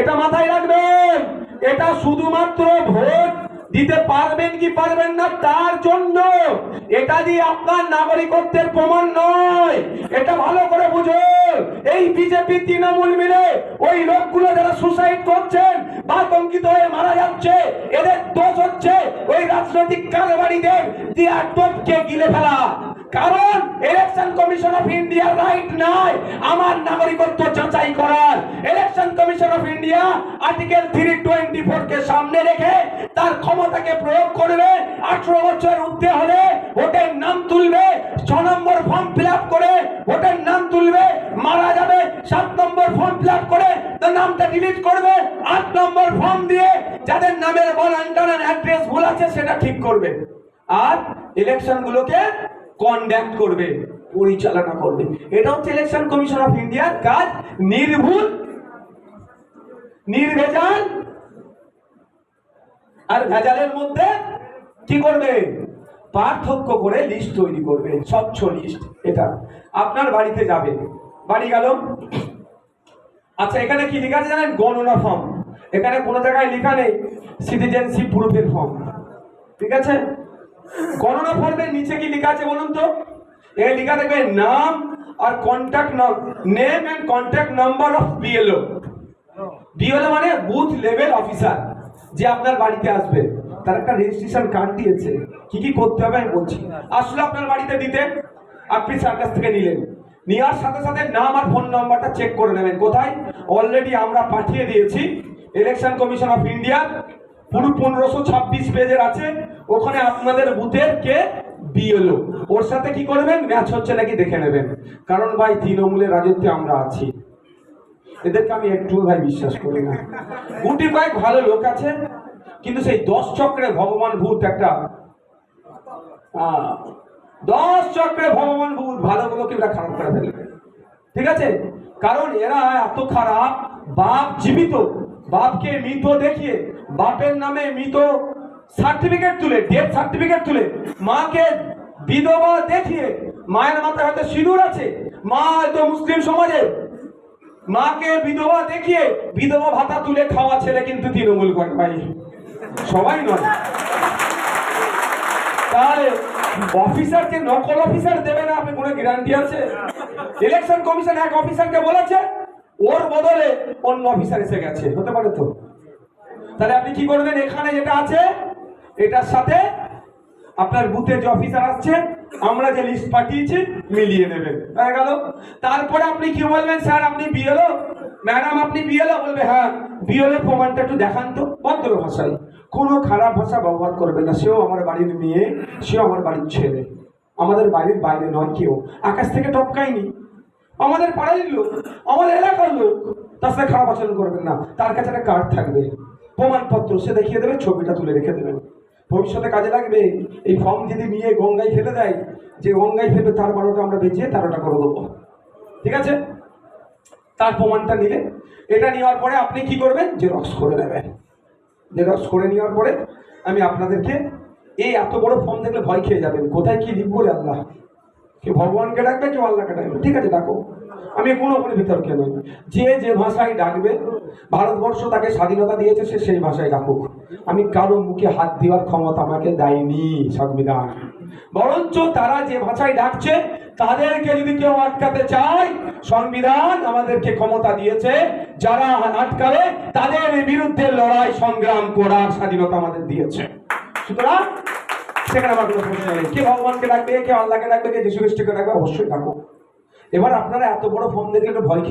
এটা মাথায় রাখবেন। এটা শুধুমাত্র ভোট দিতে পারবেন কি পারবেন না, তার জন্য এটা দিয়ে আপনার নাগরিকত্বের প্রমাণ নয়। এটা ভালো করে বুঝো এই বিজেপি তৃণমূল মিলে ওই লোকগুলো যারা সুসাইড করছেন ওই রাজনৈতিক কারবারিদের দিয়ে টোপকে গিলে ফেলা। কারণ ইলেকশন কমিশন অফ ইন্ডিয়ার রাইট নাই আমার নাগরিকত্ব যাচাই করার। Election commission of India article three twenty four কে সামনে রেখে তার ক্ষমতাকে প্রয়োগ করবে। আঠারো বছর ঊর্ধ্বে হলে ভোটের নাম তুলবে, ছ নম্বর ফর্ম ফিল করে ভোটের নাম তুলবে, মারা যাবে, সাত নম্বর ফর্ম ফিল করে নামটা ডিলিট করবে, আট নম্বর ফর্ম দিয়ে যাদের নামের বল আন্টার অ্যাড্রেস ভুল আছে সেটা ঠিক করবে। আর ইলেকশন গুলোকে কন্ডাক্ট করবে, পরিচালনা করবে। এটা হচ্ছে ইলেকশন কমিশন অফ ইন্ডিয়ার কাজ। নির্ভুল, নির্ভেজাল আর ভেজালের মধ্যে কি করবে? পার্থক্য করে লিস্ট তৈরি করবে, স্বচ্ছ লিস্ট এটা। আপনার বাড়িতে যাবে। বাড়ি গেল। আচ্ছা এখানে কি লেখা আছে জানেন? গণনা ফর্ম এখানে কোনো জায়গায় লেখা নেই সিটিজেনশিপ প্রুফের ফর্ম ঠিক আছে? গণনা ফর্মের নিচে কি লেখা আছে বলুন তো? এ লেখা থাকবে নাম আর contact name and contact number of BLO BLO মানে বুথ লেভেল অফিসার যে আপনার বাড়িতে আসবে। তার একটা রেজিস্ট্রেশন কার্ড দিয়েছে। কি কি করতে হবে আমি বলছি। আসলে আপনার বাড়িতে দিতে। আপনি তার কাছ থেকে নিলেন। নেওয়ার সাথে সাথে নাম আর ফোন নাম্বারটা চেক করে নেবেন। কোথায়? অলরেডি আমরা পাঠিয়ে দিয়েছি। ইলেকশন কমিশন অফ ইন্ডিয়া পুরো পনেরোশো ছাব্বিশ পেজের আছে। ওখানে আপনাদের বুথের কে? বিএলও ওর সাথে কি করবেন ম্যাচ হচ্ছে নাকি দেখে নেবেন। কারণ ভাই, তৃণমূলের রাজত্বে আমরা আছি। এদেরকে আমি একটু ভাই বিশ্বাস করি না। গুটি কয়েক ভালো লোক আছে, কিন্তু সেই দশ চক্রে ভগবান ভূত একটা দশ চক্রে ভগবান ভালোগুলোকে এরা খারাপ করে ফেলবে ঠিক আছে? কারণ এরা এত খারাপ, বাপ জীবিত, বাপকে মৃত দেখিয়ে, বাপের নামে মৃত সার্টিফিকেট তুলে ডেথ সার্টিফিকেট তুলে, মাকে বিধবা দেখিয়ে, মায়ের মাথায় হয়তো সিঁদুর আছে, মা হয়তো মুসলিম সমাজে, মাকে বিধবা দেখিয়ে, বিধবা ভাতা তুলে খাওয়া ছেলে কিন্তু তৃণমূল করে, ভাই। সবাই নয়। তাহলে অফিসার যে নকল অফিসার দেবে না, আপনি কোনো গ্যারান্টি আছে? ইলেকশন কমিশন এক অফিসারকে বলেছে, ওর বদলে অন্য অফিসার এসে গেছে। হতে পারে তো? তাহলে আপনি কি করবেন? এখানে যেটা আছে, এটার সাথে আপনার বুথে যে অফিসার আসছে, আমরা যে লিস্ট পাঠিয়েছি, মিলিয়ে নেবেন হয়ে গেল? তারপরে আপনি কি বলবেন? স্যার, আপনি বিএলও ম্যাডাম, আপনি বিএলও বলবে হ্যাঁ। বিএলও প্রমাণটা একটু দেখান তো। ভদ্র ভাষায় কোনো খারাপ ভাষা ব্যবহার করবে না। সেও আমার বাড়ির মেয়ে, সেও আমার বাড়ির ছেলে। আমাদের বাড়ির বাইরে নয় কেউ। আকাশ থেকে টপকায়নি। আমাদের পাড়ার লোক আমাদের এলাকার লোক। তার সাথে খারাপ আচরণ করবেন না। তার কাছে একটা কার্ড থাকবে। প্রমাণপত্র, সে দেখিয়ে দেবে, ছবিটা তুলে রেখে দেবেন ভবিষ্যতে কাজে লাগবে। এই ফর্ম যদি নিয়ে গঙ্গায় ফেলে দেয়, যে গঙ্গায় ফেলবে, তার বারোটা আমরা বেঁচে তেরোটা করে দেবো। ঠিক আছে? তার প্রমাণটা নিলে। এটা নেওয়ার পরে আপনি কি করবেন? জেরক্স করে নেবেন। জেরক্স করে নেওয়ার পরে আমি আপনাদেরকে এই এত বড় ফর্ম দেখলে ভয় খেয়ে যাবেন। কোথায় কি লিখব রে আল্লাহ? কেউ ভগবানকে ডাকবে কেউ আল্লাহকে ডাকবে? ঠিক আছে, ডাকো। আমি কোনো কোনো? বিতর্কে নই যে যে ভাষায় ডাকবে, ভারতবর্ষ তাকে স্বাধীনতা দিয়েছে, সে সেই ভাষায় ডাকুক। আমি কারও মুখে হাত দেওয়ার ক্ষমতা আমাকে দেয়নি, সংবিধান। বরঞ্চ তারা যে ভাষায় ডাকছে তাদেরকে যদি কেউ আটকাতে চায়, সংবিধান আমাদেরকে ক্ষমতা দিয়েছে, যারা আটকাবে, তাদের বিরুদ্ধে লড়াই, সংগ্রাম করার স্বাধীনতা আমাদের দিয়েছে। সুতরাং, সেখানে আমার কোনো প্রশ্ন নেই। কে ভগবানকে ডাকবে, কে আল্লাহকে ডাকবে, কে যীশু খ্রিস্টকে ডাকবে, অবশ্যই ডাকো। এবার আপনারা এত বড় ফোন দেখলে ভয়